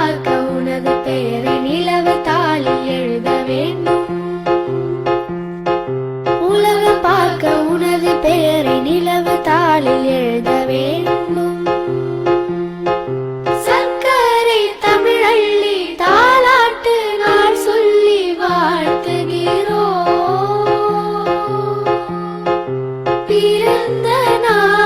பார்க்க உனது பெயரை நிலவு தாலி எழுத வேண்டும். உலகம் பார்க்க உனது பெயரை நிலவு தாளில் எழுத வேண்டும். சர்க்கரை தமிழள்ளி தாலாட்டு நாள் சொல்லி பிறந்த நாள்